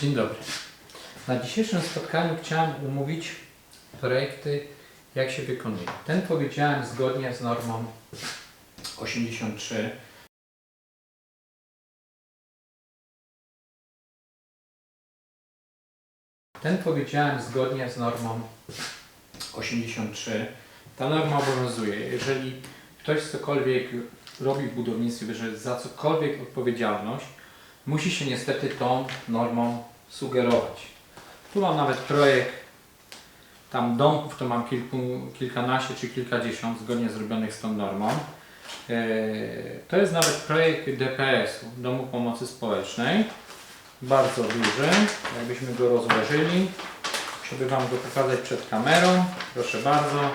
Dzień dobry. Na dzisiejszym spotkaniu chciałem omówić projekty, jak się wykonuje. Ten powiedziałem zgodnie z normą 83. Ten powiedziałem zgodnie z normą 83. Ta norma obowiązuje. Jeżeli ktoś cokolwiek robi w budownictwie, bierze za cokolwiek odpowiedzialność, musi się niestety tą normą sugerować. Tu mam nawet projekt tam domków, to mam kilku, kilkanaście czy kilkadziesiąt zgodnie zrobionych z tą normą. Eee, To jest nawet projekt DPS-u, Domu Pomocy Społecznej. Bardzo duży, jakbyśmy go rozłożyli. Żeby Wam go pokazać przed kamerą. Proszę bardzo.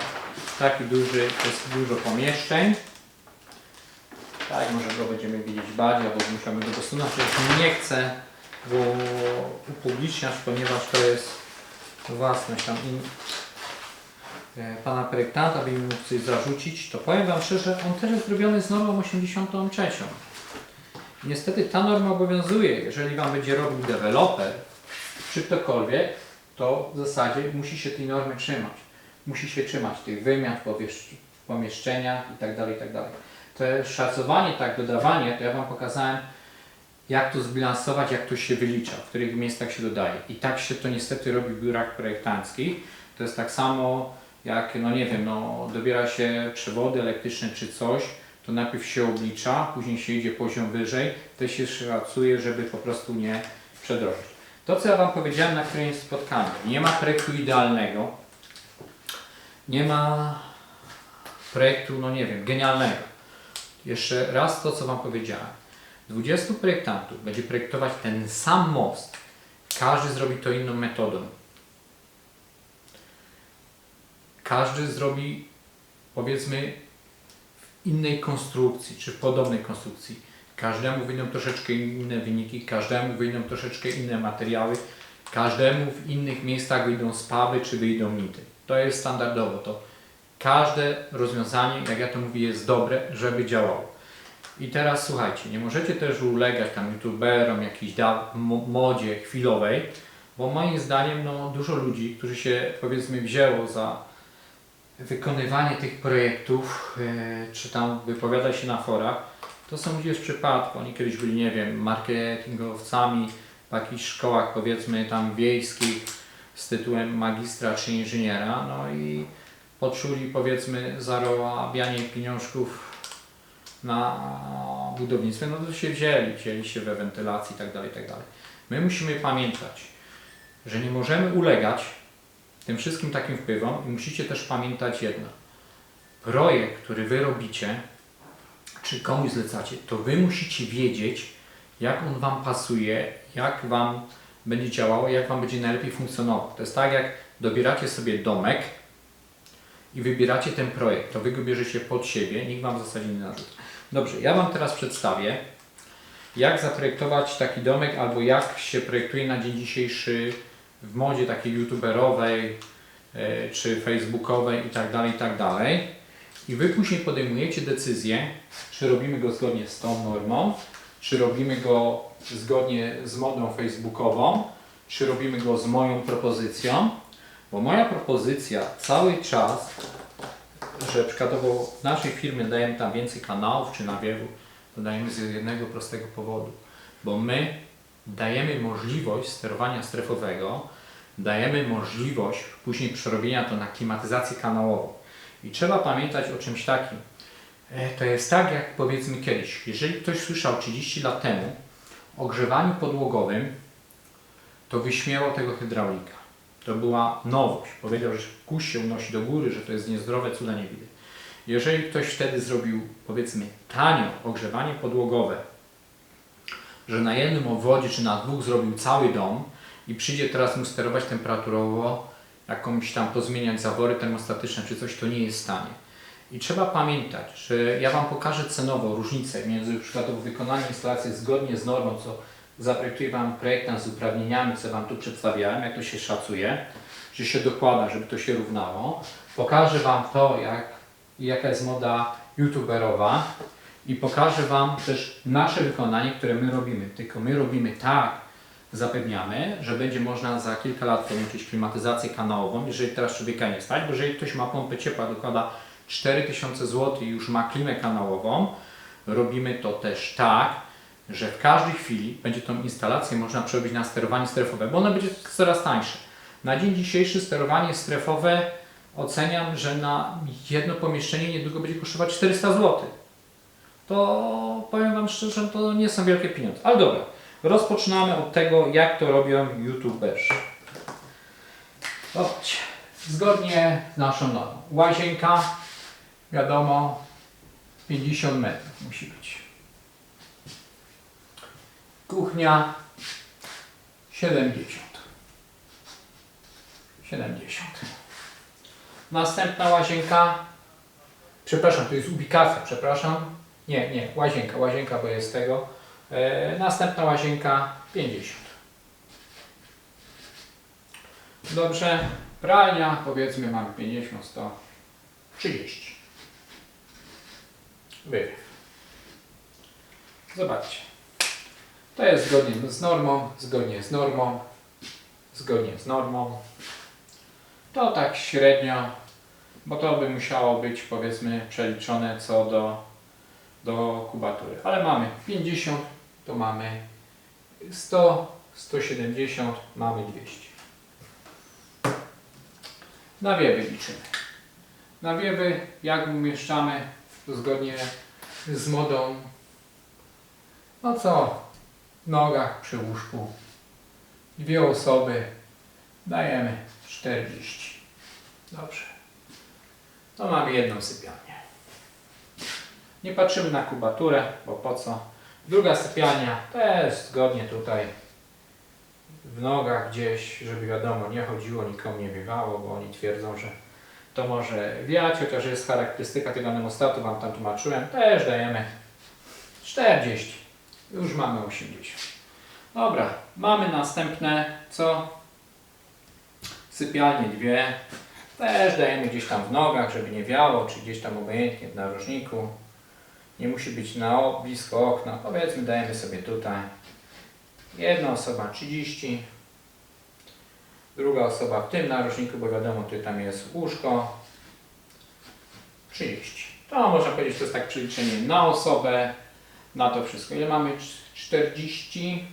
Taki duży, jest dużo pomieszczeń. Tak, może go będziemy widzieć bardziej, albo musiałbym go dosunąć. Nie chcę go upubliczniać, ponieważ to jest własność tam in, e, pana projektanta, by mi mógł coś zarzucić, to powiem Wam szczerze, on też jest zrobiony z normą 83. Niestety ta norma obowiązuje, jeżeli Wam będzie robił deweloper, czy ktokolwiek, to w zasadzie musi się tej normy trzymać. Musi się trzymać tych wymiar w powiesz- w pomieszczeniach itd. itd. To szacowanie, tak, dodawanie, to ja Wam pokazałem, jak to zbilansować, jak to się wylicza, w których miejscach się dodaje. I tak się to niestety robi w biurach projektanckich. To jest tak samo jak, no nie wiem, no dobiera się przewody elektryczne czy coś, to najpierw się oblicza, później się idzie poziom wyżej, to się szacuje, żeby po prostu nie przedrożyć. To, co ja Wam powiedziałem na którymś spotkaniu, nie ma projektu idealnego, nie ma projektu, no nie wiem, genialnego. Jeszcze raz to, co Wam powiedziałem. 20 projektantów będzie projektować ten sam most. Każdy zrobi to inną metodą. Każdy zrobi, powiedzmy, w innej konstrukcji, czy w podobnej konstrukcji. Każdemu wyjdą troszeczkę inne wyniki, każdemu wyjdą troszeczkę inne materiały, każdemu w innych miejscach wyjdą spawy, czy wyjdą nity. To jest standardowo. To każde rozwiązanie, jak ja to mówię, jest dobre, żeby działało. I teraz słuchajcie, nie możecie też ulegać tam youtuberom, jakiejś modzie chwilowej, bo moim zdaniem no, dużo ludzi, którzy się powiedzmy wzięło za wykonywanie tych projektów, e, czy tam wypowiada się na forach, to są ludzie z przypadku. Oni kiedyś byli, nie wiem, marketingowcami w jakichś szkołach powiedzmy tam wiejskich z tytułem magistra czy inżyniera, no i poczuli powiedzmy zarabianie pieniążków na budownictwie, no to się wzięli, wzięli się we wentylacji itd., itd. My musimy pamiętać, że nie możemy ulegać tym wszystkim takim wpływom i musicie też pamiętać jedno. Projekt, który wy robicie, czy komuś zlecacie, to wy musicie wiedzieć, jak on wam pasuje, jak wam będzie działało, jak wam będzie najlepiej funkcjonował. To jest tak, jak dobieracie sobie domek, i wybieracie ten projekt, to wy go bierzecie pod siebie, nikt wam w zasadzie nie narzuca. Dobrze, ja wam teraz przedstawię, jak zaprojektować taki domek, albo jak się projektuje na dzień dzisiejszy w modzie takiej youtuberowej, e, czy facebookowej i tak dalej, i tak dalej. I wy później podejmujecie decyzję, czy robimy go zgodnie z tą normą, czy robimy go zgodnie z modą facebookową, czy robimy go z moją propozycją, bo moja propozycja cały czas, że przykładowo w naszej firmie dajemy tam więcej kanałów czy nawiewu, to dajemy z jednego prostego powodu. Bo my dajemy możliwość sterowania strefowego, dajemy możliwość później przerobienia to na klimatyzację kanałową. I trzeba pamiętać o czymś takim. E, To jest tak jak powiedzmy kiedyś, jeżeli ktoś słyszał 30 lat temu o grzewaniu podłogowym, to wyśmiewał tego hydraulika. To była nowość. Powiedział, że kurz się unosi do góry, że to jest niezdrowe, cuda nie widzę. Jeżeli ktoś wtedy zrobił, powiedzmy, tanio ogrzewanie podłogowe, że na jednym obwodzie czy na dwóch zrobił cały dom i przyjdzie teraz mu sterować temperaturowo, jakąś tam pozmieniać zawory termostatyczne czy coś, to nie jest w stanie. I trzeba pamiętać, że ja Wam pokażę cenowo różnicę między przykładowo wykonaniem instalacji zgodnie z normą, co zaprojektuje Wam projektant z uprawnieniami, co Wam tu przedstawiałem, jak to się szacuje, że się dokłada, żeby to się równało. Pokażę Wam to, jak, jaka jest moda youtuberowa i pokażę Wam też nasze wykonanie, które my robimy. Tylko my robimy tak zapewniamy, że będzie można za kilka lat połączyć klimatyzację kanałową, jeżeli teraz człowieka nie stać, bo jeżeli ktoś ma pompę ciepła, dokłada 4000 zł i już ma klimę kanałową, robimy to też tak, że w każdej chwili będzie tą instalację można przerobić na sterowanie strefowe, bo ono będzie coraz tańsze. Na dzień dzisiejszy sterowanie strefowe oceniam, że na jedno pomieszczenie niedługo będzie kosztować 400 zł. To powiem Wam szczerze, to nie są wielkie pieniądze. Ale dobra, rozpoczynamy od tego, jak to robią youtuberzy. Zobaczcie, zgodnie z naszą normą. Łazienka, wiadomo, 50 metrów musi być. Kuchnia 70. 70. Następna łazienka. Przepraszam, to jest ubikacja, przepraszam. Nie, nie, łazienka, łazienka, bo jest tego. E, następna łazienka 50. Dobrze. Pralnia, powiedzmy, mamy 50, 100, 30. Wyryw. Zobaczcie. To jest zgodnie z normą, zgodnie z normą, zgodnie z normą. To tak średnio, bo to by musiało być powiedzmy przeliczone co do, do kubatury. Ale mamy 50, to mamy 100, 170, mamy 200. Nawiewy liczymy. Nawiewy jak umieszczamy zgodnie z modą. No co? Nogach przy łóżku. Dwie osoby. Dajemy 40. Dobrze. To mamy jedną sypialnię. Nie patrzymy na kubaturę, bo po co? Druga sypialnia też zgodnie tutaj w nogach gdzieś, żeby wiadomo, nie chodziło, nikomu nie wiewało, bo oni twierdzą, że to może wiać, chociaż jest charakterystyka tego nemostatu, Wam tam tłumaczyłem, też dajemy 40. Już mamy 80. Dobra, mamy następne, co? Sypialnie dwie. Też dajemy gdzieś tam w nogach, żeby nie wiało, czy gdzieś tam obojętnie w narożniku. Nie musi być na blisko okna. Powiedzmy, dajemy sobie tutaj. Jedna osoba 30. Druga osoba w tym narożniku, bo wiadomo, tutaj tam jest łóżko. 30. To można powiedzieć, to jest tak przeliczenie na osobę, na to wszystko. Ile mamy? Cz- 40,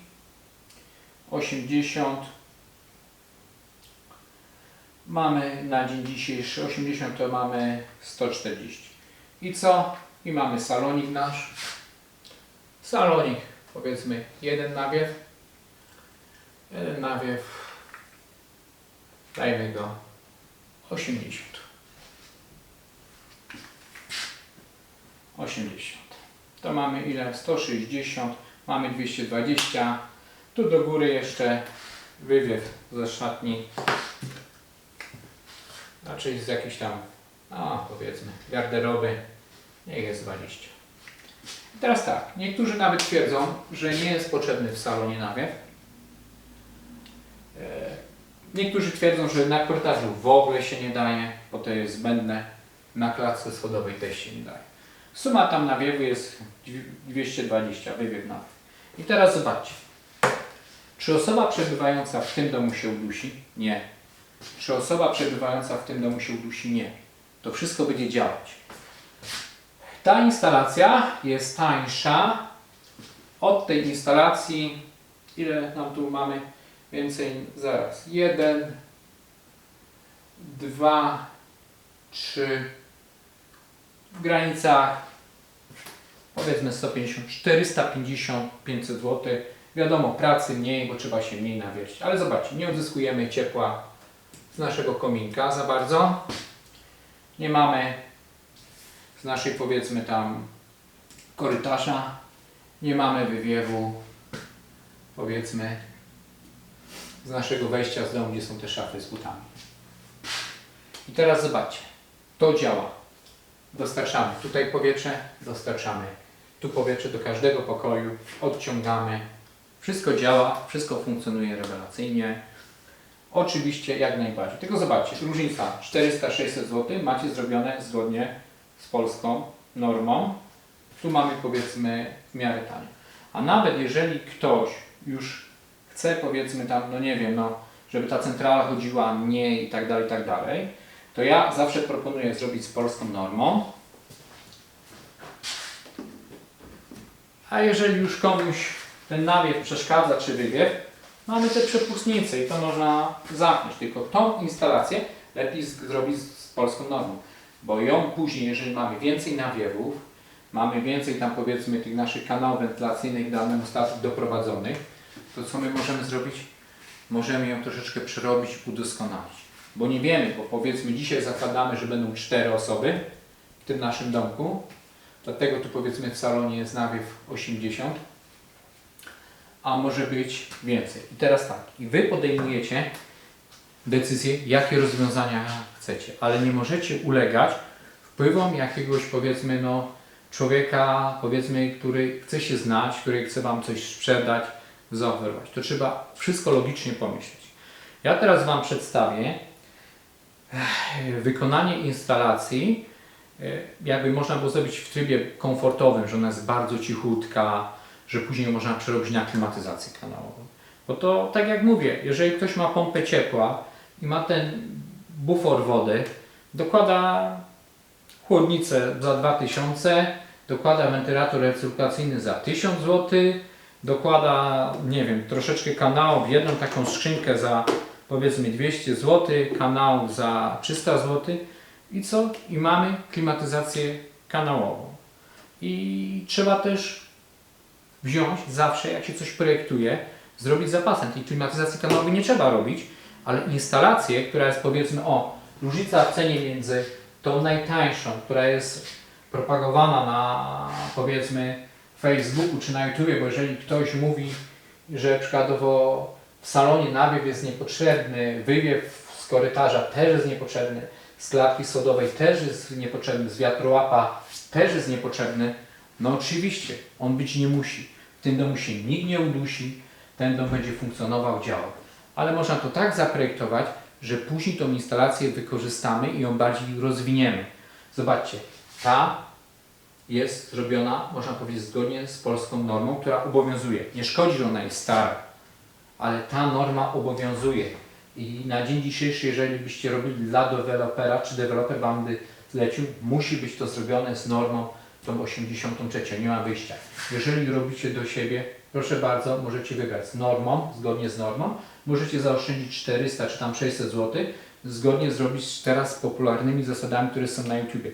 80. Mamy na dzień dzisiejszy 80, to mamy 140. I co? I mamy salonik nasz. Salonik, powiedzmy, jeden nawiew. Jeden nawiew. Dajmy go 80. 80. To mamy ile? 160. Mamy 220. Tu do góry jeszcze wywiew ze szatni. Znaczy z jakiejś tam, no powiedzmy, garderoby. Niech jest 20. I teraz tak, niektórzy nawet twierdzą, że nie jest potrzebny w salonie nawiew. E, Niektórzy twierdzą, że na korytarzu w ogóle się nie daje, bo to jest zbędne. Na klatce schodowej też się nie daje. Suma tam nawiewu jest dwi- 220, wywiew nawiew. I teraz zobaczcie. Czy osoba przebywająca w tym domu się udusi? Nie. Czy osoba przebywająca w tym domu się udusi? Nie. To wszystko będzie działać. Ta instalacja jest tańsza od tej instalacji. Ile nam tu mamy? Więcej, zaraz. Jeden, dwa, trzy, w granicach powiedzmy 150, 450, 500 zł. Wiadomo, pracy mniej, bo trzeba się mniej nawieść. Ale zobaczcie, nie odzyskujemy ciepła z naszego kominka za bardzo. Nie mamy z naszej powiedzmy tam korytarza. Nie mamy wywiewu powiedzmy z naszego wejścia z domu, gdzie są te szafy z butami. I teraz zobaczcie, to działa. Dostarczamy tutaj powietrze, dostarczamy tu powietrze do każdego pokoju, odciągamy. Wszystko działa, wszystko funkcjonuje rewelacyjnie. Oczywiście jak najbardziej. Tylko zobaczcie, różnica 400-600 zł macie zrobione zgodnie z polską normą. Tu mamy powiedzmy w miarę tanio. A nawet jeżeli ktoś już chce powiedzmy tam, no nie wiem, no, żeby ta centrala chodziła mniej i tak dalej, i tak dalej, to ja zawsze proponuję zrobić z polską normą. A jeżeli już komuś ten nawiew przeszkadza czy wywiew, mamy te przepustnice i to można zamknąć. Tylko tą instalację lepiej zrobić z, polską normą, bo ją później, jeżeli mamy więcej nawiewów, mamy więcej tam powiedzmy tych naszych kanałów wentylacyjnych danym statów doprowadzonych, to co my możemy zrobić? Możemy ją troszeczkę przerobić, udoskonalić. Bo nie wiemy, bo powiedzmy dzisiaj zakładamy, że będą cztery osoby w tym naszym domku, dlatego tu powiedzmy w salonie jest nawiew 80, a może być więcej. I teraz tak, i Wy podejmujecie decyzję, jakie rozwiązania chcecie, ale nie możecie ulegać wpływom jakiegoś powiedzmy no człowieka, powiedzmy, który chce się znać, który chce Wam coś sprzedać, zaoferować. To trzeba wszystko logicznie pomyśleć. Ja teraz Wam przedstawię wykonanie instalacji, eh, jakby można było zrobić w trybie komfortowym, że ona jest bardzo cichutka, że później można przerobić na klimatyzację kanałową. Bo to tak jak mówię, jeżeli ktoś ma pompę ciepła i ma ten bufor wody, dokłada chłodnicę za 2000, dokłada wentylator recyrkulacyjny za 1000 zł, dokłada, nie wiem, troszeczkę kanałów, jedną taką skrzynkę za powiedzmy 200 zł, kanałów za 300 zł i co? I mamy klimatyzację kanałową. I trzeba też wziąć zawsze, jak się coś projektuje, zrobić zapasem. Tej klimatyzacji kanałowej nie trzeba robić, ale instalację, która jest powiedzmy, o, różnica w cenie między tą najtańszą, która jest propagowana na powiedzmy Facebooku czy na YouTubie, bo jeżeli ktoś mówi, że przykładowo w salonie nawiew jest niepotrzebny, wywiew z korytarza też jest niepotrzebny, z klatki sodowej też jest niepotrzebny, z wiatrołapa też jest niepotrzebny, no oczywiście, on być nie musi. W tym domu się nikt nie udusi, ten dom będzie funkcjonował, działał. Ale można to tak zaprojektować, że później tą instalację wykorzystamy i ją bardziej rozwiniemy. Zobaczcie, ta jest zrobiona, można powiedzieć, zgodnie z polską normą, która obowiązuje. Nie szkodzi, że ona jest stara, ale ta norma obowiązuje. I na dzień dzisiejszy, jeżeli byście robili dla dewelopera, czy deweloper Wam by zlecił, musi być to zrobione z normą tą 83. Nie ma wyjścia. Jeżeli robicie do siebie, proszę bardzo, możecie wybrać z normą, zgodnie z normą. Możecie zaoszczędzić 400 czy tam 600 zł, zgodnie zrobić teraz z popularnymi zasadami, które są na YouTubie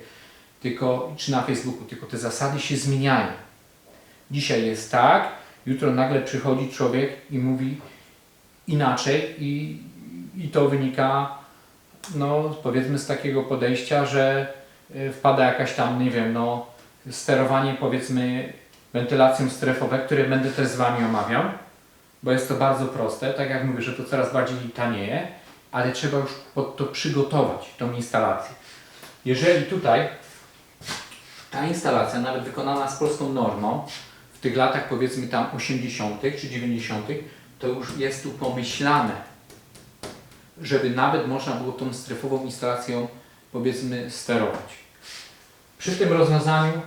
tylko, czy na Facebooku, tylko te zasady się zmieniają. Dzisiaj jest tak, jutro nagle przychodzi człowiek i mówi inaczej i, i to wynika no powiedzmy z takiego podejścia, że y, wpada jakaś tam, nie wiem, no sterowanie powiedzmy wentylacją strefową, które będę też z Wami omawiał, bo jest to bardzo proste, tak jak mówię, że to coraz bardziej tanieje, ale trzeba już pod to przygotować, tą instalację. Jeżeli tutaj ta instalacja, nawet wykonana z polską normą, w tych latach powiedzmy tam 80. czy 90., to już jest tu pomyślane, żeby nawet można było tą strefową instalacją powiedzmy sterować. Przy tym rozwiązaniu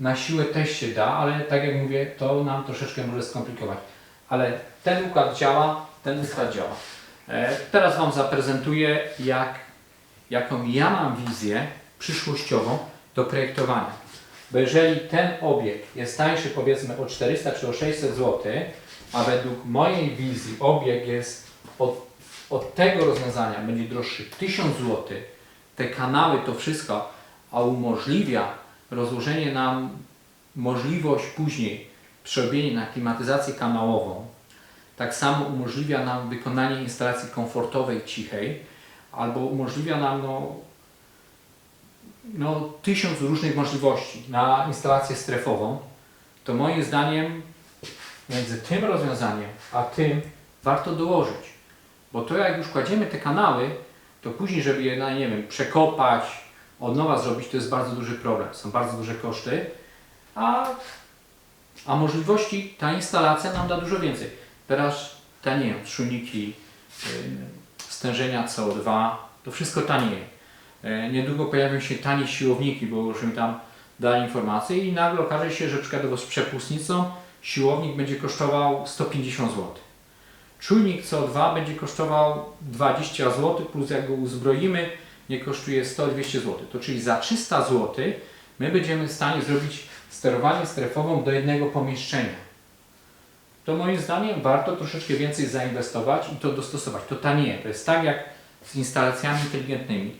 na siłę też się da, ale tak jak mówię, to nam troszeczkę może skomplikować. Ale ten układ działa, ten układ działa. E, teraz Wam zaprezentuję, jak, jaką ja mam wizję przyszłościową do projektowania. Bo jeżeli ten obiekt jest tańszy powiedzmy o 400 czy o 600 zł, a według mojej wizji obiekt jest od, od tego rozwiązania będzie droższy 1000 zł, te kanały, to wszystko, a umożliwia rozłożenie nam możliwość później przerobienie na klimatyzację kanałową, tak samo umożliwia nam wykonanie instalacji komfortowej, cichej, albo umożliwia nam no, no, tysiąc różnych możliwości na instalację strefową, to moim zdaniem między tym rozwiązaniem a tym warto dołożyć. Bo to jak już kładziemy te kanały, to później, żeby je, nie wiem, przekopać, od nowa zrobić, to jest bardzo duży problem. Są bardzo duże koszty, a, a możliwości ta instalacja nam da dużo więcej. Teraz tanieją szumniki, y, stężenia CO2, to wszystko tanieje. E, Niedługo pojawią się tanie siłowniki, bo już mi tam dali informację i nagle okaże się, że przykładowo z przepustnicą siłownik będzie kosztował 150 zł. czujnik CO2 będzie kosztował 20 zł, plus jak go uzbroimy, nie kosztuje 100-200 zł. To czyli za 300 zł my będziemy w stanie zrobić sterowanie strefową do jednego pomieszczenia. To moim zdaniem warto troszeczkę więcej zainwestować i to dostosować. To tanieje. To jest tak jak z instalacjami inteligentnymi.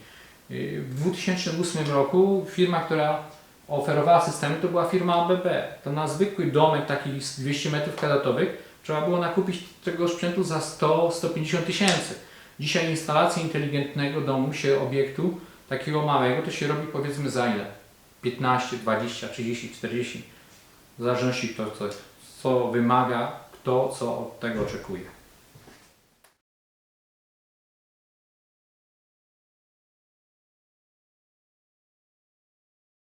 W 2008 roku firma, która oferowała systemy, to była firma ABB. To na zwykły domek taki z 200 metrów kwadratowych trzeba było nakupić tego sprzętu za 100-150 tysięcy. Dzisiaj instalację inteligentnego domu się obiektu takiego małego to się robi powiedzmy za ile? 15, 20, 30, 40. W zależności kto co, co wymaga, kto co od tego oczekuje.